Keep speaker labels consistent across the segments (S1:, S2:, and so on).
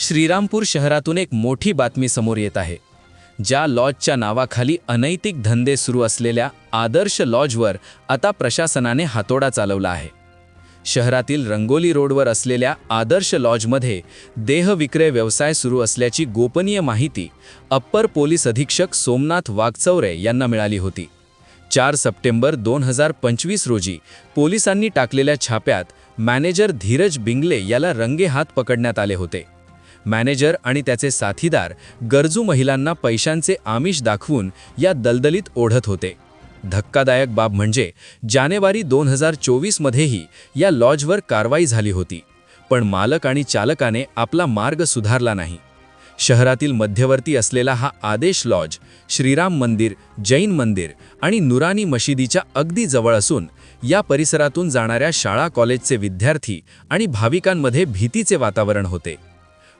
S1: श्रीरामपूर शहरातून एक मोठी बातमी समोर येत आहे. ज्या लॉजच्या नावाखाली अनैतिक धंदे सुरू असलेल्या आदर्श लॉजवर आता प्रशासनाने हातोडा चालवला आहे. शहरातील रंगोली रोडवर असलेल्या आदर्श लॉजमध्ये देहविक्रय व्यवसाय सुरू असल्याची गोपनीय माहिती अप्पर पोलीस अधीक्षक सोमनाथ वागचौरे यांना मिळाली होती. चार सप्टेंबर दोन हजार पंचवीस रोजी पोलिसांनी टाकलेल्या छाप्यात मॅनेजर धीरज बिंगले याला रंगेहात पकडण्यात आले होते. मॅनेजर आणि त्याचे साथीदार गरजू महिलांना पैशांचे आमिष दाखवून या दलदलीत ओढत होते. धक्कादायक बाब म्हणजे जानेवारी दोन हजार चोवीसमध्येही या लॉजवर कारवाई झाली होती. पण मालक आणि चालकाने आपला मार्ग सुधारला नाही. शहरातील मध्यवर्ती असलेला हा आदेश लॉज श्रीराम मंदिर जैन मंदिर आणि नुरानी मशिदीच्या अगदी जवळ असून या परिसरातून जाणाऱ्या शाळा कॉलेजचे विद्यार्थी आणि भाविकांमध्ये भीतीचे वातावरण होते.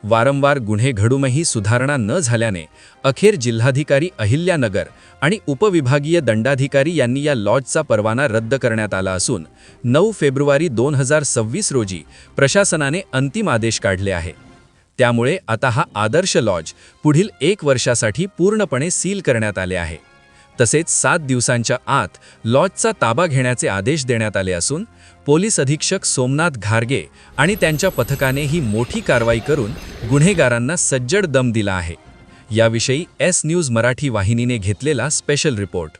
S1: वारंवार गुन्हे घडूनही सुधारणा न झाल्याने अखेर जिल्हाधिकारी अहिल्यानगर आणि उपविभागीय दंडाधिकारी यांनी या लॉजचा परवाना रद्द करण्यात आला असून नऊ फेब्रुवारी दोन हजार सव्वीस रोजी प्रशासनाने अंतिम आदेश काढले आहे. त्यामुळे आता हा आदर्श लॉज पुढील एक वर्षासाठी पूर्णपणे सील करण्यात आले आहे. तसेच सात दिवसांच्या आत लॉजचा ताबा घेण्याचे आदेश देण्यात आले असून पोलीस अधीक्षक सोमनाथ घारगे आणि त्यांच्या पथकाने ही मोठी कारवाई करून गुन्हेगारांना सज्जड दम दिला आहे. याविषयी एस न्यूज मराठी वाहिनीने घेतलेला स्पेशल रिपोर्ट.